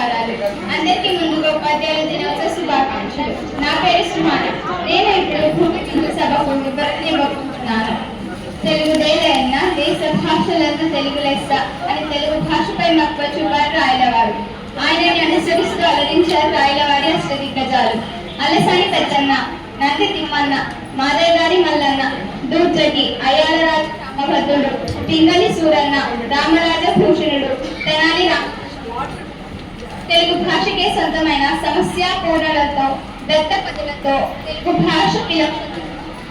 నమస్కారాలు. అందరికీ ముందుగా ఉపాధ్యాయుల దినోత్సవ శుభాకాంక్షలు. నా పేరు సుమాన. నేను ఇప్పుడు భూమి కింద సభకు ప్రతినిధిస్తున్నాను తెలుగు దేదైన దేశ భాషలను తెలుగు లెస్స అని తెలుగు భాషపై మక్కువ చూపారు రాయలవారు. ఆయనని అనుసరిస్తూ అలరించారు రాయలవారి అష్టదిగ్గజాలు. అలసాని పెద్దన్న నంది తిమ్మన్న మాదయ్య గారి మల్లన్న దూర్జటి అయ్యాలరాజు రామభద్రుడు పింగళి సూరన్న రామరాజ భూషణుడు తెనాలి రా తెలుగు భాషకే సొంతమైన సమస్య పూర్ణలతో దత్త పదులతో తెలుగు భాష పిల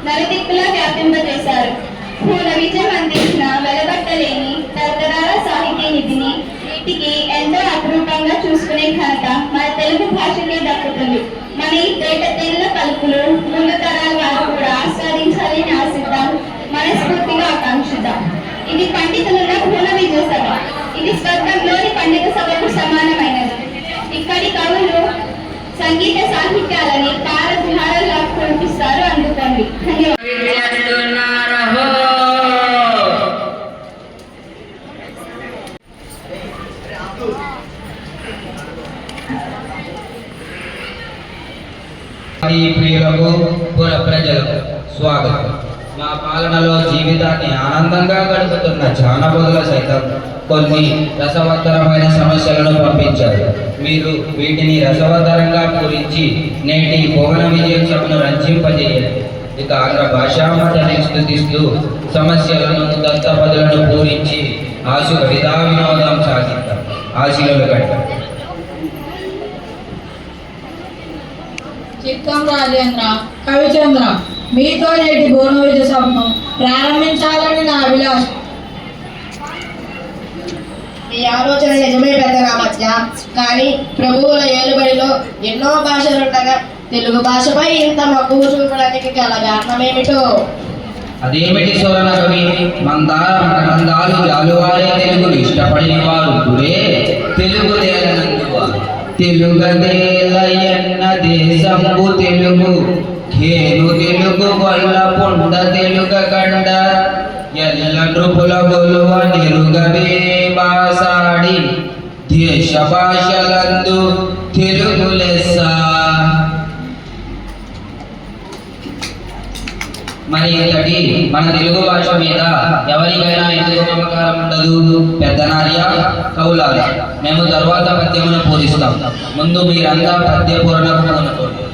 నలుదిక్కులా వ్యాపింపజేశారు. పూల విజయం అందించిన వెలబట్టలేని తరతరాల సాహితీ నిధిని వీటికి ఎంతో అపురూపంగా చూసుకునే ఘనత మన తెలుగు భాషకే దక్కుతుంది. మన ఈ తేట తెల్ల పలుకులు ముందు తరాల వారు కూడా ఆస్వాదించాలని ఆశిద్దాం మనస్ఫూర్తిగా ఆకాంక్షిద్దాం. ఇది పండితులున్న పూల విజయ సభ ఇది స్వర్గంలోని పండిత సభకు సమానమైనది. ఇక్కడి కవులు సంగీత సాహిత్యాలని తారధారలా కురిపిస్తారు అందుకోండి ప్రియులకు పుర ప్రజలకు స్వాగతం. మా పాలనలో జీవితాన్ని ఆనందంగా గడుపుతున్న జానపదుల సైతం కొన్ని రసవత్తరమైన సమస్యలను పంపించారు. మీరు వీటిని రసవత్తరంగా పూరించి నేటి భువన విజయం రంజింపజేయండి. ఇక ఆంధ్ర భాషామతని స్థుతిస్తూ సమస్యలను దత్తపదులను పూరించి ఆశు విధా వినోదం సాగిద్దాం. ఆశీలు కట్టాం చిత్తం రాజేంద్ర కవిచంద్ర మీతో నేటి భువన విజయ సభను ప్రారంభించాలని నా అభిలాషం ఈ ఆలోచన నిజమే పెద్ద రామత్య కానీ ప్రభువుల ఏలుబడిలో ఎన్నో భాషలుండగా తెలుగు భాషపై ఇంత మక్కువ చూపడానికి గల కారణమేమిటో? అదేమిటి సోరణ కవి మందార మందాలు జాలువారే తెలుగును ఇష్టపడిన వారు గురే తెలుగు తెలుగదేలయన్న దేశంబు తెలుగు ఖేను తెలుగు వల్ల పొండ తెలుగ కండ. ఎల్ల నృపుల గొలువ నిరుగవే దేశ భాషలందు తెలుగు లెస్స మరి ఇంతటి మన తెలుగు భాష మీద ఎవరికైనా ఎందుకు మమకారం ఉండదు పెద్దనార్య కౌలాల మేము తరువాత పద్యమును పూరిస్తాం ముందు మీరంతా పద్య పూరణకు అనుకోండి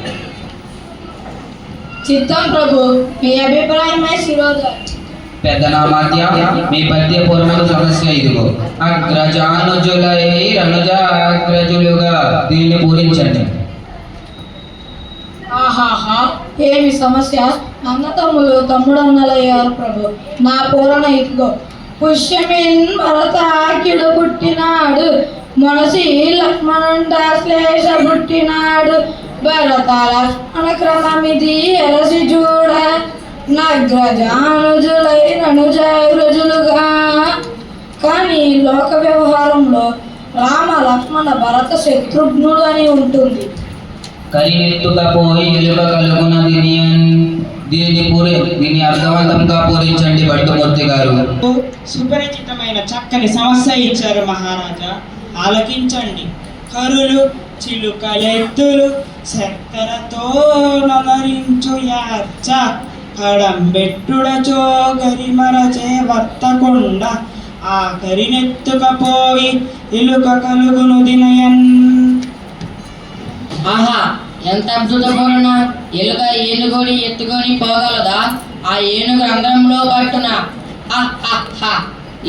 చిత్తం ప్రభు మీ అభిప్రాయమై శిరోజు పెద్దనామాత్య మీ పద్య సమస్య ఇదిగో. అగ్రజానుజులై రనుజాగ్రజులుగా దీన్ని పూరించండి. ఆహాహా ఏమి సమస్య? అన్నతమ్ములు తమ్ముడన్నలయ్యారు ప్రభు. నా పూరణ ఇదిగో. పుష్యమిన్ భరతాకిడు పుట్టినాడు. మనసి లక్ష్మణుండాశ్లేష పుట్టినాడు. భరత లక్ష్మణ క్రమమిది ఎలసి చూడ నగ్రజానుజులై ననుజాగ్రజులుగా కానీ లోక వ్యవహారంలో రామ లక్ష్మణ భరత శత్రుఘ్నుడు అని ఉంటుంది. కలినెత్తుకపోయి ఎలుక కలుగున దీని దీనిని పూరి దీన్ని అర్థవంతంగా పూరించండి భట్టుమూర్తి గారు. సుపరిచితమైన చక్కని సమస్య ఇచ్చారు మహారాజా. ఆలకించండి. కరులు చిలుకలెత్తులు చక్కెరతో నలరించు యాచ కడంబెట్టుడచో గరిమరచే వర్తకుండ ఆ కరినెత్తుకపోయి ఇలుక కలుగును దినయన్. ఆహా ఎంత అద్భుతపూర్ణ ఎలుక ఏనుగుని ఎత్తుకొని పోగలదా? ఆ ఏనుగు రంధ్రంలో పట్టున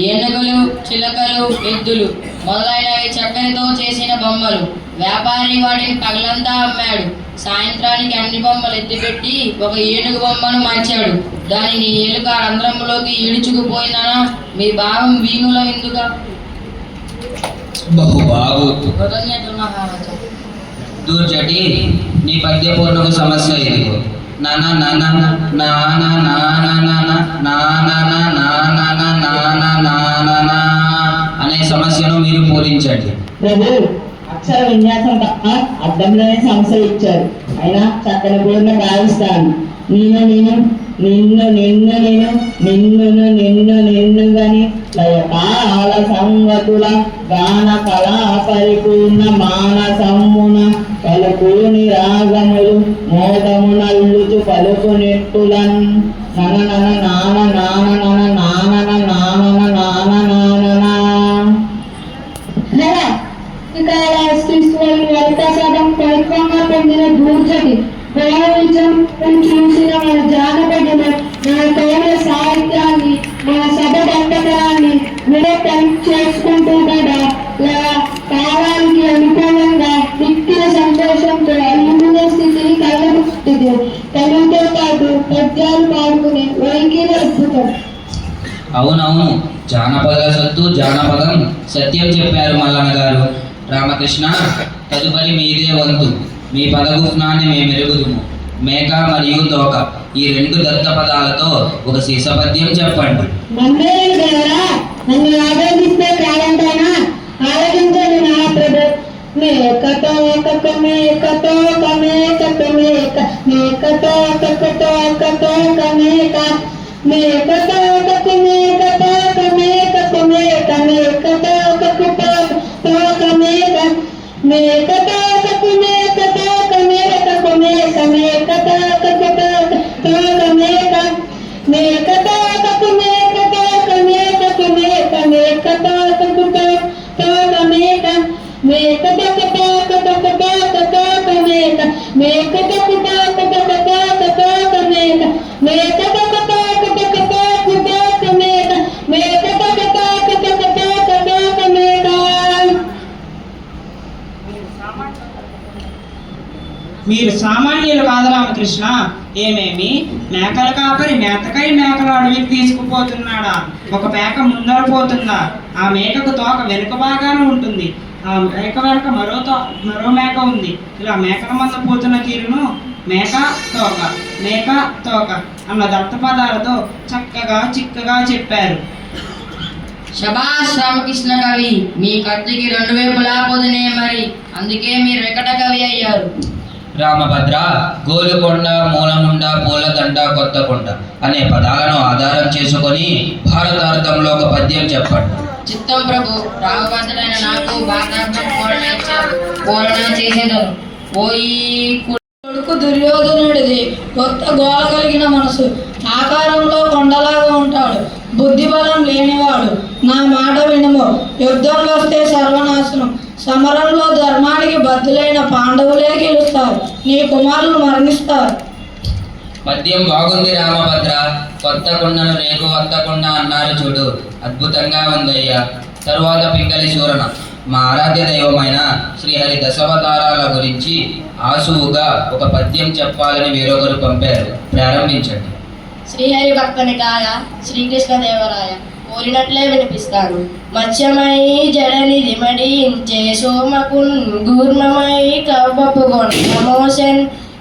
ఏనుగులు చిలకలు ఎద్దులు. మొదలైనవి చక్కెరతో చేసిన బొమ్మలు వ్యాపారి వాటిని పగలంతా అమ్మాడు సాయంత్రానికి అన్ని బొమ్మలు ఎత్తిపెట్టి ఒక ఏనుగు బొమ్మను మార్చాడు దానిని ఎలుక రంధ్రంలోకి ఈడ్చుకుపోయిందనా మీ భావం వీణుల ఎందుగా దూర్చటి నీ పద్య పూర్ణకు సమస్య ఇదిగో నాన నాన నాన నాన నాన నాన నాన నాన నాన అనే సమస్యను మీరు పూరించండి ప్రభు అక్షర విన్యాసం తప్ప అర్థంలోనే సమస్య ఇచ్చారు. అయినా చక్కని పూర్ణ భావిస్తాను నేను నేను నిన్ను నిన్ను నిన్ను నిన్నును నిన్ను నిన్నుగని లయకాల సంగతుల గాన కళా పరిపూర్ణ మానసమ్మున పలుకుని రాగములు మోదమునల్లుచు పలుకు నెట్టులన్ నన నన పవిత్రంగా పొందిన దూర్జటి చూసిన మన జానపడిన మన కవుల సాహిత్యాన్ని మన సభ దండకరాన్ని నిరతం చేసుకుంటూ కూడా కాలానికి అనుకూలంగా నిత్య సంతోషంతో అల్లుకునే స్థితిని కలగబుస్తుంది తెలుగుతో పాటు పద్యాలు పాడుకునే వైఖరి అద్భుతం? అవునవును. జానపద సత్తు జానపదం సత్యం చెప్పారు మల్లన్న గారు. రామకృష్ణ తదుపరి మీదే వంతు. మీ పదగుప్నాన్ని మేము ఎరుగుదుము మేక మరియు తోక ఈ రెండు దత్త పదాలతో ఒక శీసపద్యం చెప్పండి. నమ్మేది దేవరా నన్ను ఆరాధిస్తే కాదంటానా మేకతో కక మేకతో కమేక మేక మేకతో కకతో కతో కమేక మేకతో కక మేకతో కమేక మేక మేకతో కకతో తో కమేక మేకతో మేకతో మీరు సామాన్యులు కాదు రామకృష్ణ. ఏమేమి? మేకల కాపరి మేతకై మేకలు అడవికి తీసుకుపోతున్నాడా? ఒక మేక ముందర పోతుందా ఆ మేకకు తోక వెనుక బాగానే ఉంటుంది. ఆ మేక వెనక మరో తో మరో మేక ఉంది. ఇలా మేకల మంద పోతున్న తీరును మేక తోక మేక తోక అన్న దత్తపదాలతో చక్కగా చిక్కగా చెప్పారు. శబాష్ రామకృష్ణ కవి మీ కత్తికి రెండు వైపులా పొదినే మరి అందుకే మీరు వెకట కవి అయ్యారు. రామభద్ర గోలుకొండ మూలముండ పూలదండ కొత్తకొండ అనే పదాలను ఆధారం చేసుకొని భారతార్థంలో ఒక పద్యం చెప్పండి. చిత్తం ప్రభు రామభద్రుడైన నాకు భారతార్థం పూరణ ఓయి కొడుకు దుర్యోధనుడిది. కొత్త గోల కలిగిన మనసు. ఆకారంలో కొండలాగా ఉంటాడు. బుద్ధి బలం లేనివాడు. నా మాట వినము. యుద్ధంలో వస్తే సర్వనాశనం. సమరంలో ధర్మానికి బద్దులైన పాండవులే గెలుస్తారు. నీ కుమారులు మరణిస్తారు. పద్యం బాగుంది రామభద్ర. కొత్త కొండను రేగు వత్తకొండ అన్నారు చూడు. అద్భుతంగా ఉందయ్యా. తరువాత పింగళి సూరణ మా ఆరాధ్య దైవమైన శ్రీహరి దశావతారాల గురించి ఆసువుగా ఒక పద్యం చెప్పాలని వేరొకరు పంపారు. ప్రారంభించండి. శ్రీహరి భక్తనికాయ శ్రీకృష్ణదేవరాయ. పోలినట్లే వినిపిస్తాను మత్స్యమై జడనిధి మడించే సోమకున్ గూర్మమై కవ్వపు ప్రమోషన్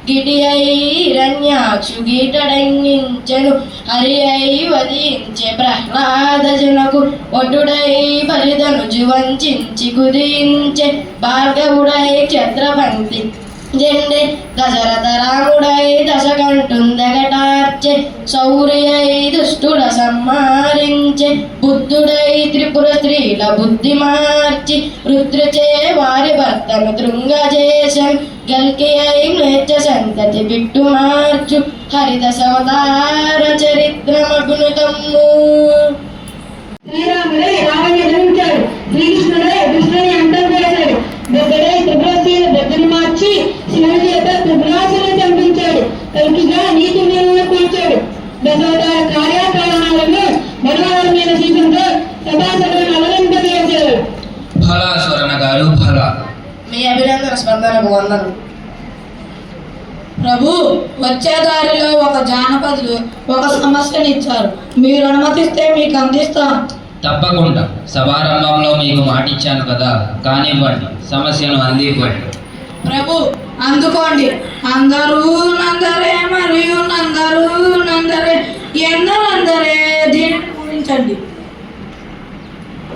గిటి అయి హిరణ్యాక్షు గీటడంగించెను. హరి అయి వధించే ప్రహ్లాదజనకు ఒటుడై బలిదను జువంచించి కుదించే భార్గవుడై క్షత్రపంక్తి జెండే దశరథ రాముడై దశకంటుందగటార్చె శౌర్యై దుష్టుడ సంహారించె బుద్ధుడై త్రిపుర స్త్రీల బుద్ధి మార్చి రుద్రచే వారి భర్తను తృంగజేశం గల్కి అయి మ్లేచ్చ సంతతి బిట్టు మార్చు హరిదశవతార చరిత్రమగును తమ్ము. శ్రీరాముడే రావణ్ణి కల్కిగా నీతి నీళ్ళను కూల్చాడు దశావతార కార్యకారణాలను మనోహరమైన సీతంతో సభాసభలను అలరింపజేశాడు భలా స్వరణ గారు భలా మీ అభినందన స్పందనకు వందనం. ప్రభు వచ్చే దారిలో ఒక జానపదులు ఒక సమస్యని ఇచ్చారు. మీరు అనుమతిస్తే మీకు అందిస్తాం. తప్పకుండా. సభారంభంలో మీకు మాటిచ్చాను కదా. కానివ్వండి. సమస్యను అందివ్వండి. ప్రభు అందుకోండి. అందరూ నందరే మరియు నందరూ నందరే ఎందరందరే దీన్ని పూజించండి.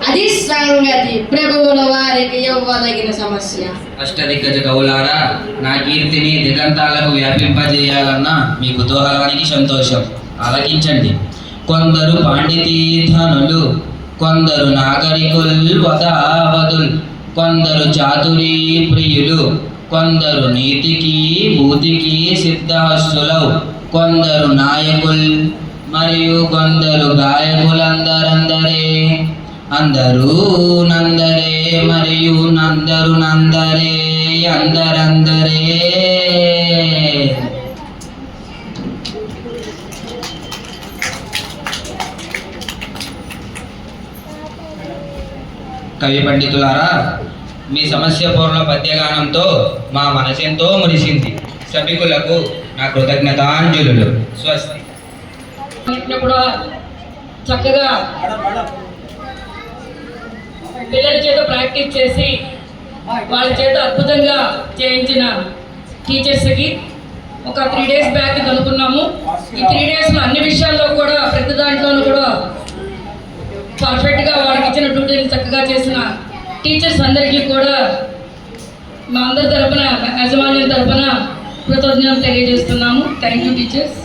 అది సంగతి. ప్రభువుల వారికి ఇవ్వదగిన సమస్య. అష్టదిగ్గజ కవులారా నా కీర్తిని దిగంతాలకు వ్యాపింపజేయాలన్న మీ కుతూహలానికి సంతోషం. ఆలకించండి. కొందరు పాండితీర్థనులు కొందరు నాగరికుల్ వదావదుల్ కొందరు చాతురీ ప్రియులు కొందరు నీతికి భూతికి సిద్ధహస్తులవు. కొందరు నాయకుల్ మరియు కొందరు గాయకులందరందరే. అందరూ నందరే మరియు నందరు నందరే అందరందరే. కవి పండితులారా మీ సమస్య పూర్ణ పద్యగానంతో మా మనసెంతో మురిసింది. సభికులకు నా కృతజ్ఞతాంజలులు. స్వస్తి. కూడా చక్కగా పిల్లల చేత ప్రాక్టీస్ చేసి వాళ్ళ చేత అద్భుతంగా చేయించిన టీచర్స్కి ఒక త్రీ డేస్ బ్యాక్ కనుక్కున్నాము. ఈ త్రీ డేస్లో అన్ని విషయాల్లో కూడా ప్రతి దాంట్లోనూ కూడా పర్ఫెక్ట్గా వాళ్ళకి ఇచ్చిన డ్యూటీని చక్కగా చేసిన టీచర్స్ అందరికీ కూడా మా అందరి తరపున యాజమాన్యం తరపున కృతజ్ఞతలు తెలియజేస్తున్నాము. Thank you teachers